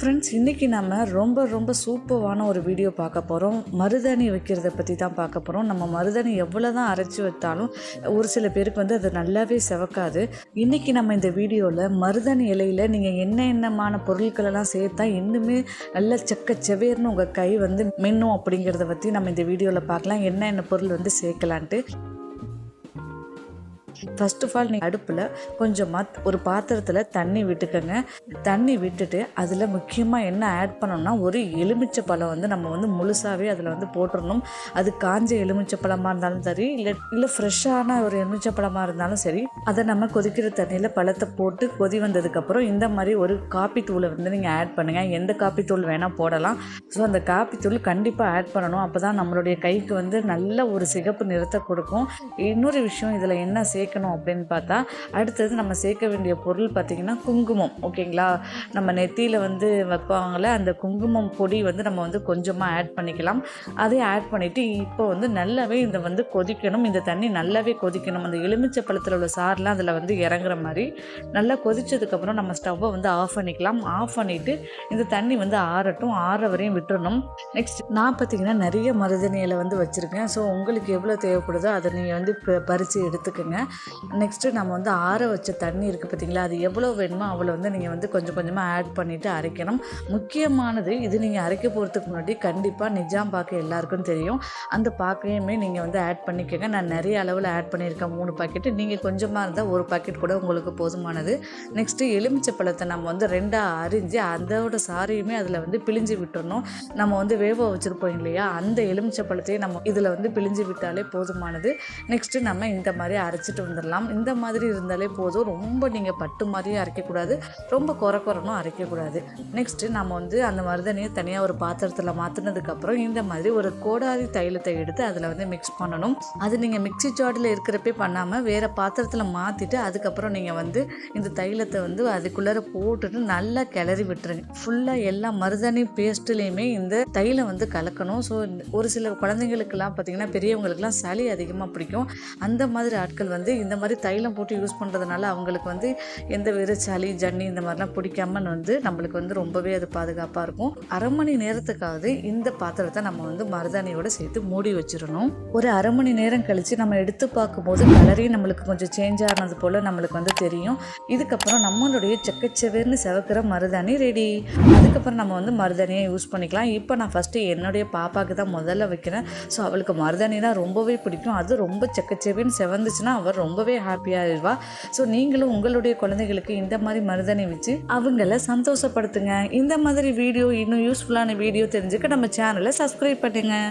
Friends இன்றைக்கி நம்ம ரொம்ப ரொம்ப சூப்பரான ஒரு வீடியோ பார்க்க போகிறோம் மருதாணி வைக்கிறத பற்றி தான் பார்க்க போகிறோம் நம்ம மருதாணி எவ்வளோ தான் அரைச்சி வைத்தாலும் ஒரு சில பேருக்கு வந்து அது நல்லாவே செவக்காது. இன்றைக்கி நம்ம இந்த வீடியோவில் மருதாணி இலையில் நீங்கள் என்ன என்னமான பொருட்களெல்லாம் சேர்த்தா இன்னுமே நல்ல செக்க செவேர்னு உங்கள் கை வந்து மின்னும் அப்படிங்கிறத பற்றி நம்ம இந்த வீடியோவில் பார்க்கலாம். என்ன என்ன பொருள் வந்து சேர்க்கலான்ட்டு. ஃபர்ஸ்ட் ஆஃப் ஆல் நீங்கள் அடுப்பில் கொஞ்சமாக ஒரு பாத்திரத்தில் தண்ணி விட்டுக்கோங்க. தண்ணி விட்டுட்டு அதில் முக்கியமாக என்ன ஆட் பண்ணணும்னா ஒரு எலுமிச்சை பழம் வந்து நம்ம வந்து முழுசாகவே அதில் வந்து போட்டுடணும் அது காஞ்ச எலுமிச்சை பழமாக இருந்தாலும் சரி இல்லை இல்லை ஃப்ரெஷ்ஷான ஒரு எலுமிச்சை பழமாக இருந்தாலும் சரி அதை நம்ம கொதிக்கிற தண்ணியில் பழத்தை போட்டு கொதி வந்ததுக்கப்புறம் இந்த மாதிரி ஒரு காப்பி தூளை வந்து நீங்கள் ஆட் பண்ணுங்கள் எந்த காப்பி தூள் வேணால் போடலாம். ஸோ அந்த காப்பி தூள் கண்டிப்பாக ஆட் பண்ணணும். அப்போ தான் நம்மளுடைய கைக்கு வந்து நல்ல ஒரு சிகப்பு நிறத்தை கொடுக்கும். இன்னொரு விஷயம் இதில் என்ன சேர்க்கணும் அப்படின்னு பார்த்தா அடுத்தது நம்ம சேர்க்க வேண்டிய பொருள் பார்த்திங்கன்னா குங்குமம். ஓகேங்களா? நம்ம நெத்தியில் வந்து வைப்பாங்கள அந்த குங்குமம் பொடி வந்து நம்ம வந்து கொஞ்சமாக ஆட் பண்ணிக்கலாம். அதை ஆட் பண்ணிவிட்டு இப்போ வந்து நல்லாவே இந்த வந்து கொதிக்கணும். இந்த தண்ணி நல்லாவே கொதிக்கணும். அந்த எலுமிச்சை பழத்தில் உள்ள சாரெலாம் அதில் வந்து இறங்குற மாதிரி நல்லா கொதித்ததுக்கப்புறம் நம்ம ஸ்டவ்வை வந்து ஆஃப் பண்ணிக்கலாம். ஆஃப் பண்ணிவிட்டு இந்த தண்ணி வந்து ஆறட்டும். ஆற வரையும் விட்டுறணும். நெக்ஸ்ட் நான் பார்த்தீங்கன்னா நிறைய மருதாணி வந்து வச்சுருக்கேன். ஸோ உங்களுக்கு எவ்வளோ தேவைப்படுதோ அதை நீங்கள் வந்து ப- பறித்து எடுத்துக்கோங்க. நெக்ஸ்ட்டு நம்ம வந்து ஆற வச்ச தண்ணி இருக்குது பார்த்தீங்களா அது எவ்வளோ வேணுமோ அவ்வளோ வந்து நீங்கள் வந்து கொஞ்சம் கொஞ்சமாக ஆட் பண்ணிவிட்டு அரைக்கணும். முக்கியமானது இது நீங்கள் அரைக்க போகிறதுக்கு முன்னாடி கண்டிப்பாக நிஜாம் பாக்கு எல்லாருக்கும் தெரியும். அந்த பாக்கையுமே நீங்கள் வந்து ஆட் பண்ணிக்கோங்க. நான் நிறைய அளவில் ஆட் பண்ணியிருக்கேன். மூணு பாக்கெட்டு நீங்கள் கொஞ்சமாக இருந்தால் ஒரு பாக்கெட் கூட உங்களுக்கு போதுமானது. நெக்ஸ்ட்டு எலுமிச்சை பழத்தை நம்ம வந்து ரெண்டாக அரிஞ்சு அதோட சாரையுமே அதில் வந்து பிழிஞ்சு விட்டுறணும். நம்ம வந்து வேவ வச்சுருப்போம் இல்லையா? அந்த எலுமிச்சை பழத்தையும் நம்ம இதில் வந்து பிழிஞ்சு விட்டாலே போதுமானது. நெக்ஸ்ட்டு நம்ம இந்த மாதிரி அரைச்சிட்டு வந்துடலாம் இந்த மாதிரி இருந்தாலே போதும். ரொம்ப நீங்கள் பட்டு மாதிரியும் அரைக்கக்கூடாது. ரொம்ப குறை குறைனும் அரைக்கக்கூடாது. நெக்ஸ்ட்டு நம்ம வந்து அந்த மருதனையை தனியாக ஒரு பாத்திரத்தில் மாற்றினதுக்கப்புறம் இந்த மாதிரி ஒரு கோடாரி தைலத்தை எடுத்து அதில் வந்து மிக்ஸ் பண்ணணும். அது நீங்கள் மிக்ஸி ஜாடில் இருக்கிறப்பே பண்ணாமல் வேறு பாத்திரத்தில் மாற்றிட்டு அதுக்கப்புறம் நீங்கள் வந்து இந்த தைலத்தை வந்து அதுக்குள்ளார போட்டுட்டு நல்லா கிளறி விட்டுருங்க. ஃபுல்லாக எல்லா மருதாணி பேஸ்ட்லேயுமே இந்த தைலம் வந்து கலக்கணும். ஸோ ஒரு சில குழந்தைங்களுக்கெல்லாம் பார்த்தீங்கன்னா பெரியவங்களுக்குலாம் சளி அதிகமாக பிடிக்கும். அந்த மாதிரி ஆட்கள் வந்து இந்த மாதிரி தைலம் போட்டு யூஸ் பண்ணுறதுனால அவங்களுக்கு வந்து எந்த வேறு சளி ஜன்னி இந்த மாதிரிலாம் பிடிக்காம வந்து நம்மளுக்கு வந்து ரொம்பவே அது பாதுகாப்பாக இருக்கும். அரை மணி நேரத்துக்காவது இந்த பாத்திரத்தை நம்ம வந்து மருதாணியோட சேர்த்து மூடி வச்சிடணும். ஒரு அரை மணி நேரம் கழித்து நம்ம எடுத்து பார்க்கும்போது கலரே நம்மளுக்கு கொஞ்சம் சேஞ்ச் ஆனது போல் நம்மளுக்கு வந்து தெரியும். இதுக்கப்புறம் நம்மளுடைய செக்கச்செவேர்னு செவக்கிற மருதாணி ரெடி அதுக்கப்புறம் நம்ம வந்து மருதாணியை யூஸ் பண்ணிக்கலாம். இப்போ நான் ஃபஸ்ட்டு என்னுடைய பாப்பாவுக்கு தான் முதல்ல வைக்கிறேன். ஸோ அவளுக்கு மருதாணினா ரொம்பவே பிடிக்கும். அது ரொம்ப செக்கச்செவேன்னு செவந்துச்சுன்னா அவர் ரொம்பவே ஹாப்பியாக இருவா. ஸோ நீங்களும் உங்களுடைய குழந்தைகளுக்கு இந்த மாதிரி மருதனை வச்சு அவங்கள சந்தோஷப்படுத்துங்க. இந்த மாதிரி வீடியோ இன்னும் யூஸ்ஃபுல்லான வீடியோ தெரிஞ்சுக்க நம்ம சேனலை சப்ஸ்கிரைப் பண்ணுங்கள்